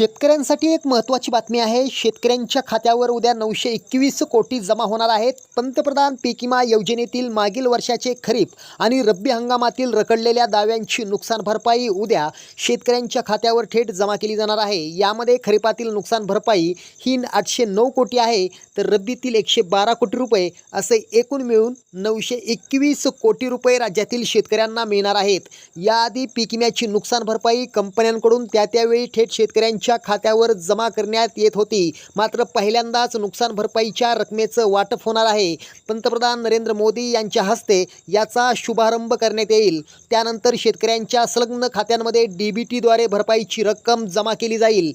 शेतकऱ्यांसाठी एक महत्त्वाची बातमी आहे. शेतकऱ्यांच्या खात्यावर उद्या नऊशे एकवीस कोटी जमा होणार आहेत. पंतप्रधान पीक विमा योजनेतील मागील वर्षाचे खरीप आणि रब्बी हंगामातील रखडलेल्या दाव्यांची नुकसान भरपाई उद्या शेतकऱ्यांच्या खात्यावर थेट जमा केली जाणार आहे. यामध्ये खरीपातील नुकसान भरपाई ही आठशे नऊ कोटी आहे तर रब्बीतील एकशे बारा कोटी रुपये असे एकूण मिळून नऊशे एकवीस कोटी रुपये राज्यातील शेतकऱ्यांना मिळणार आहेत. याआधी पीक विम्याची नुकसान भरपाई कंपन्यांकडून त्या त्यावेळी थेट शेतकऱ्यांच्या खात्यावर जमा करण्यात येत होती. मात्र पहिल्यांदाच नुकसान भरपाईच्या रकमेचं वाटप होणार आहे. पंतप्रधान नरेंद्र मोदी यांच्या हस्ते याचा शुभारंभ करण्यात येईल. त्यानंतर शेतकऱ्यांच्या संलग्न खात्यांमध्ये डी बी टीद्वारे भरपाईची रक्कम जमा केली जाईल.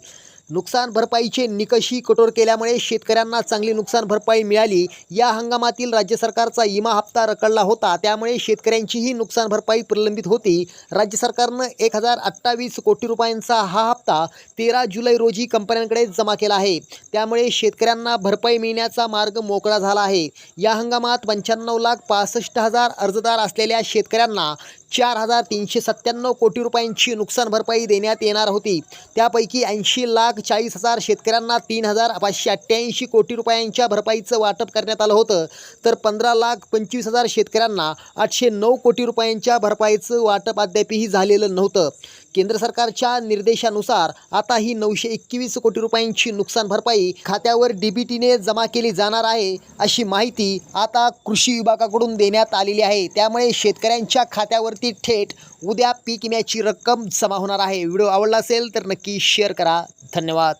नुकसान भरपाईचे निकषही कठोर केल्यामुळे शेतकऱ्यांना चांगली नुकसान भरपाई मिळाली. या हंगामातील राज्य सरकारचा विमा हप्ता रखडला होता. त्यामुळे शेतकऱ्यांचीही नुकसान भरपाई प्रलंबित होती. राज्य सरकारनं एक हजार अठ्ठावीस कोटी रुपयांचा हा हप्ता तेरा जुलै रोजी कंपन्यांकडे जमा केला आहे. त्यामुळे शेतकऱ्यांना भरपाई मिळण्याचा मार्ग मोकळा झाला आहे. या हंगामात पंच्याण्णव लाख पासष्ट हजार अर्जदार असलेल्या शेतकऱ्यांना चार हजार तीनशे सत्त्याण्णव कोटी रुपयांची नुकसान भरपाई देण्यात येणार होती. त्यापैकी ऐंशी लाख चाळीस हजार शेतकऱ्यांना तीन हजार पाचशे अठ्ठ्याऐंशी कोटी रुपयांच्या भरपाईचं वाटप करण्यात आलं होतं. तर पंधरा लाख पंचवीस हजार शेतकऱ्यांना आठशे नऊ कोटी रुपयांच्या भरपाईचं वाटप अद्यापही झालेलं नव्हतं. केंद्र सरकारच्या निर्देशानुसार आता ही नऊशे एकवीस कोटी रुपयांची नुकसान भरपाई खात्यावर डी बी टीने जमा केली जाणार आहे अशी माहिती आता कृषी विभागाकडून देण्यात आलेली आहे. त्यामुळे शेतकऱ्यांच्या खात्यावरती थेट उद्या पीक विम्याची रक्कम जमा होणार आहे. व्हिडिओ आवडला असेल तर नक्की शेअर करा. धन्यवाद.